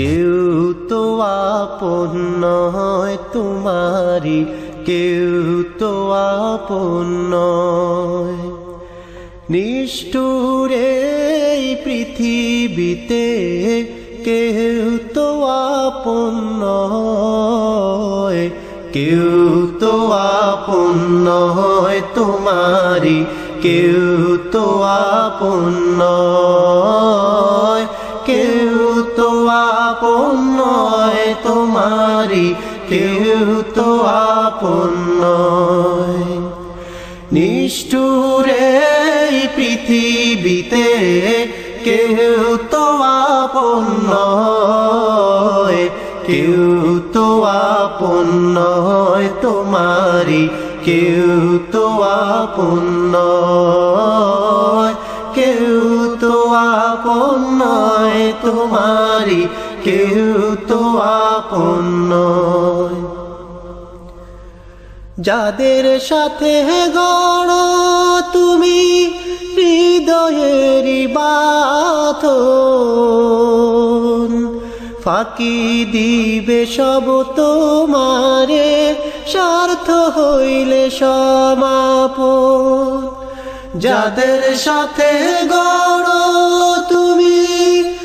কেউ তো আপন নয় তোমারি কেউ তো আপন নয়। নিষ্ঠুরে পৃথিবীতে কেউ তো আপন নয় কেউ তো আপন নয় তোমারি কেউ তো আপন নয়, কেউ আপন নয় তোমারি কেউ তো আপন নয়। নিষ্ঠুরে পৃথিবীতে কেউ তো আপন নয়, কেউ তো আপন নয় তোমারি কেউ তো আপন নয়। কেউ তো আপন নয় তোমারি কেউ তো যাদের সাথে গড় তুমি হৃদয়ের বাথন ফাঁকি দিবে সব তোমারে স্বার্থ হইলে সমাপন। যাদের সাথে গড় তুমি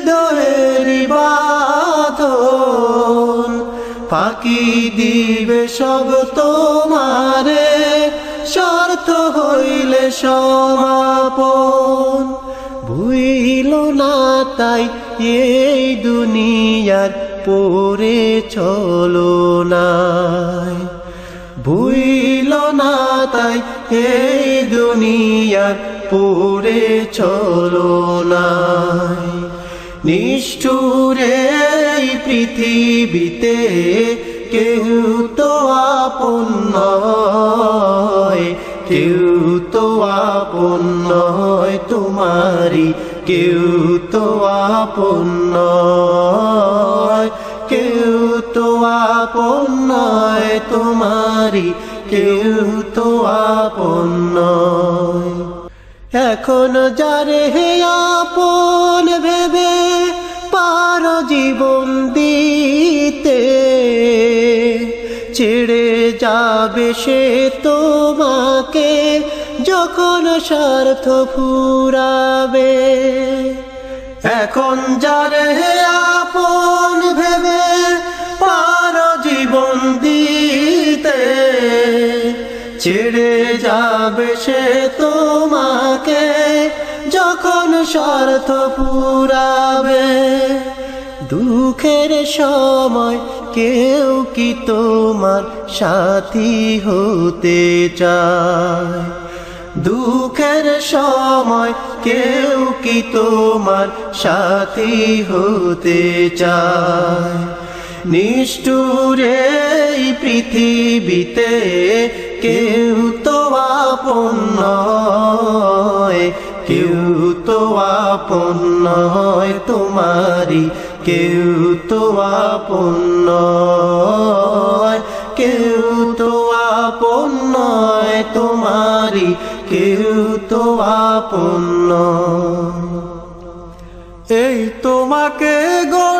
হৃদয়ের বাঁধন ফাঁকি দিবে সব তোমারে স্বার্থ হইলে সমাপন। ভুইল না তাই এই দুনিয়ার পরে চলো নাই। ভুইল না তাই এই দুনিয়ার পরে চলো নাই। নিষ্ঠুরে পৃথিবীতে কেউ তো আপন কেউ তো আপন নয় তোমারি কেউ তো আপন কেউ তো আপন নয় তোমারি কেউ তো আপন নয়। এখন যারে হে আপন ভেবে পার জীবন দিতে, ছেড়ে যাবে সে তোমাকে যখন স্বার্থ ফুরাবে। এখন যারে হে ছেড়ে যাবে সে তোমাকে যখন স্বার্থ পুরাবে। দুঃখের সময় কেউ কি তোমার সাথী হতে চায়? দুঃখের সময় কেউ কি তোমার সাথী হতে চায়? নিষ্ঠুরে পৃথিবীতে কেউ তো আপন কেউ তো আপন তোমারি কেউ তো আপন কেউ তো আপন তোমারি কেউ তো আপন এই তোমাকে গড়লেন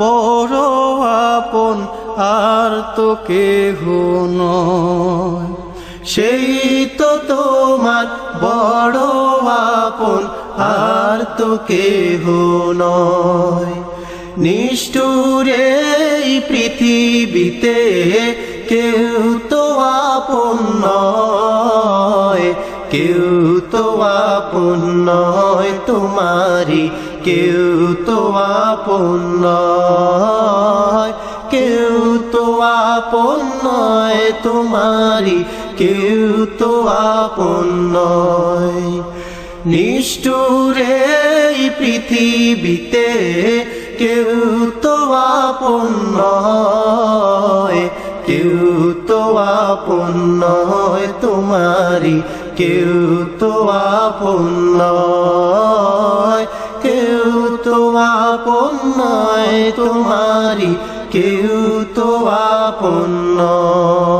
বড় আপন, আর তো কেহ সেই তো তোমার বড় আপন, আর তো কেহ নিষ্ঠুরে পৃথিবীতে কেউ তো আপন নয়। কেউ তো আপন নয় তোমারি কেউ তো আপন নয়, কেউ তো আপন নয় তোমারি কেউ তো আপন নয়। নিষ্ঠুরে পৃথিবীতে কেউ তো আপন নয়, কেউ তো আপন নয় তোমারি কেউ তো আপন নয়। আপন নয় তোমারি কেউ তো আপন নয়।